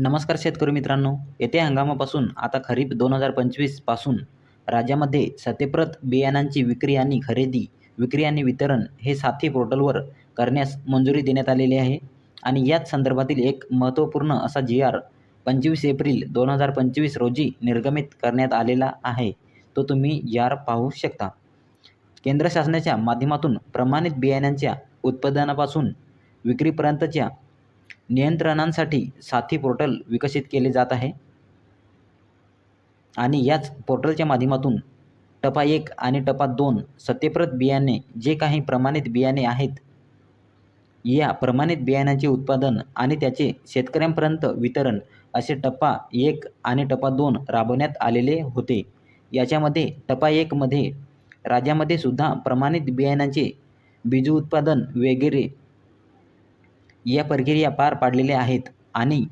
नमस्कार शेतकरी मित्रांनो येत्या हंगामापासून आता खरीप दोन हजार पंचवीसपासून राज्यामध्ये सत्यप्रत बियाणांची विक्री आणि खरेदी विक्री आणि वितरण हे साथी पोर्टलवर करण्यास मंजुरी देण्यात आलेली आहे. आणि याच संदर्भातील एक महत्त्वपूर्ण असा जी आर पंचवीस एप्रिल दोन हजार पंचवीस रोजी निर्गमित करण्यात आलेला आहे. तो तुम्ही यार पाहू शकता. केंद्र शासनाच्या माध्यमातून प्रमाणित बियाण्यांच्या उत्पादनापासून विक्रीपर्यंतच्या नियंत्रणांसाठी साथी पोर्टल विकसित केले जात आहे. आणि याच पोर्टलच्या माध्यमातून टपा एक आणि टपा दोन सत्यप्रत बियाणे जे काही प्रमाणित बियाणे आहेत या प्रमाणित बियाण्याचे उत्पादन आणि त्याचे शेतकऱ्यांपर्यंत वितरण असे टप्पा एक आणि टप्पा दोन राबवण्यात आलेले होते. याच्यामध्ये टप्पा एकमध्ये राज्यामध्ये सुद्धा प्रमाणित बियाणांचे बीज उत्पादन वगैरे या प्रक्रिया पार पाडलेल्या आहेत. आणि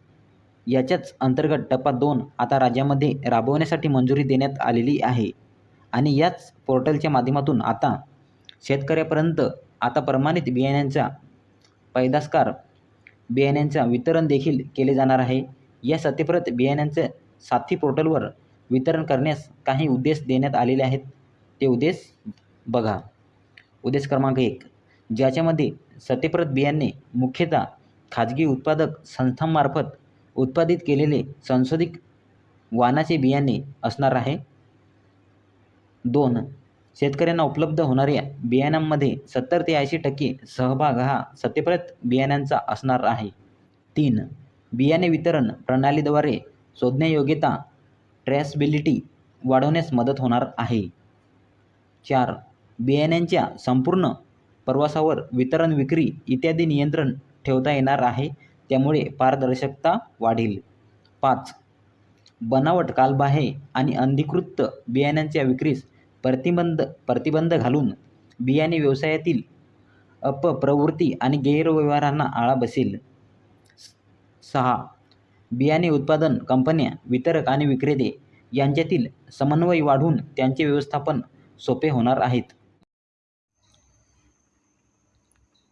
याच्याच अंतर्गत टप्पा दोन आता राज्यामध्ये राबवण्यासाठी मंजुरी देण्यात आलेली आहे. आणि याच पोर्टलच्या माध्यमातून आता शेतकऱ्यापर्यंत आता प्रमाणित बियाण्यांचा पैदासकार बियाण्यांचा वितरण देखील केले जाणार आहे. या सत्यप्रत बियाण्यांचे साथी पोर्टलवर वितरण करण्यास काही उद्देश देण्यात आलेले आहेत. ते उद्देश बघा. उद्देश क्रमांक एक ज्याच्यामध्ये सत्यप्रत बियाणे मुख्यतः खाजगी उत्पादक संस्थांमार्फत उत्पादित केलेले संशोधित वाणाचे बियाणे असणार आहे. दोन शेतकऱ्यांना उपलब्ध होणाऱ्या बियाणांमध्ये सत्तर ते ऐंशी टक्के सहभाग हा सत्यप्रत बियाण्यांचा असणार आहे. तीन बियाणे वितरण प्रणालीद्वारे शोधण्यायोग्यता ट्रॅसबिलिटी वाढवण्यास मदत होणार आहे. चार बियाण्यांच्या संपूर्ण प्रवासावर वितरण विक्री इत्यादी नियंत्रण ठेवता येणार आहे. त्यामुळे पारदर्शकता वाढेल. पाच. बनावट कालबाह्य आणि अनधिकृत बियाण्यांच्या विक्रीस प्रतिबंध प्रतिबंध घालून बियाणे व्यवसायातील अपप्रवृत्ती आणि गैरव्यवहारांना आळा बसेल. सहा. बियाणे उत्पादन कंपन्या वितरक आणि विक्रेते यांच्यातील समन्वय वाढून त्यांचे व्यवस्थापन सोपे होणार आहेत.